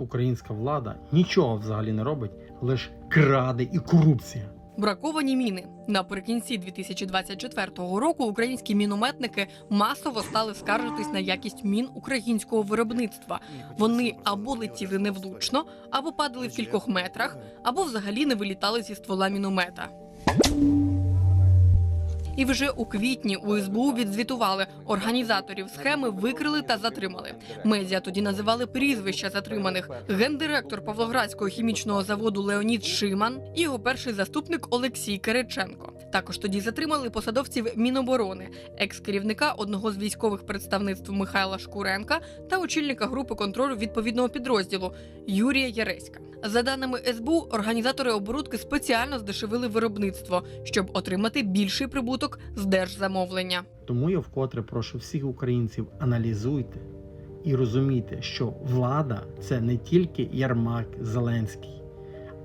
українська влада нічого взагалі не робить, лише краде і корупція. Браковані міни наприкінці 2024 року. Українські мінометники масово стали скаржитись на якість мін українського виробництва. Вони або летіли невлучно, або падали в кількох метрах, або взагалі не вилітали зі ствола міномета. І вже у квітні у СБУ відзвітували організаторів схеми викрили та затримали. Медіа тоді називали прізвища затриманих: гендиректор Павлоградського хімічного заводу Леонід Шиман і його перший заступник Олексій Кириченко. Також тоді затримали посадовців Міноборони, екс-керівника одного з військових представництв Михайла Шкуренка та очільника групи контролю відповідного підрозділу Юрія Яреська. За даними СБУ, організатори оборудки спеціально здешевили виробництво, щоб отримати більший прибуток з держзамовлення. Тому я вкотре прошу всіх українців аналізуйте і розумійте, що влада це не тільки Ярмак Зеленський,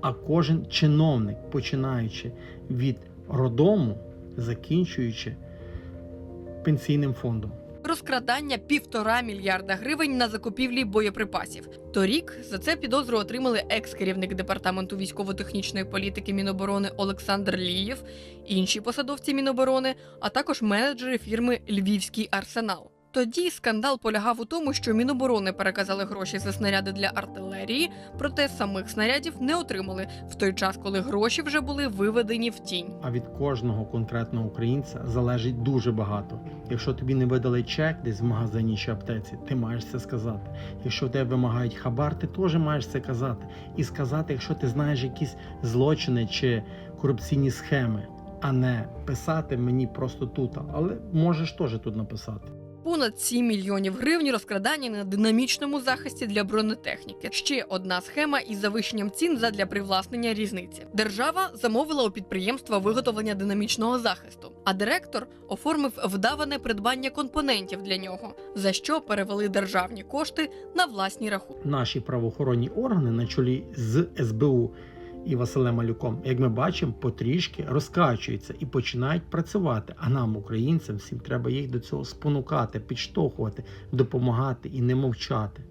а кожен чиновник, починаючи від родому, закінчуючи пенсійним фондом. Розкрадання півтора мільярда гривень на закупівлі боєприпасів. Торік за це підозру отримали екс-керівник департаменту військово-технічної політики Міноборони Олександр Лієв, інші посадовці Міноборони, а також менеджери фірми Львівський арсенал. Тоді скандал полягав у тому, що Міноборони переказали гроші за снаряди для артилерії, проте самих снарядів не отримали в той час, коли гроші вже були виведені в тінь. А від кожного конкретного українця залежить дуже багато. Якщо тобі не видали чек десь в магазині чи аптеці, ти маєш це сказати. Якщо в тебе вимагають хабар, ти теж маєш це казати. І сказати, якщо ти знаєш якісь злочини чи корупційні схеми, а не писати мені просто тут. Але можеш теж тут написати. Понад 7 мільйонів гривень розкрадання на динамічному захисті для бронетехніки. Ще одна схема із завищенням цін задля привласнення різниці. Держава замовила у підприємства виготовлення динамічного захисту, а директор оформив вдаване придбання компонентів для нього, за що перевели державні кошти на власні рахунки. Наші правоохоронні органи на чолі з СБУ і Василем Малюком, як ми бачимо, потрішки розкачуються і починають працювати. А нам, українцям, всім треба їх до цього спонукати, підштовхувати, допомагати і не мовчати.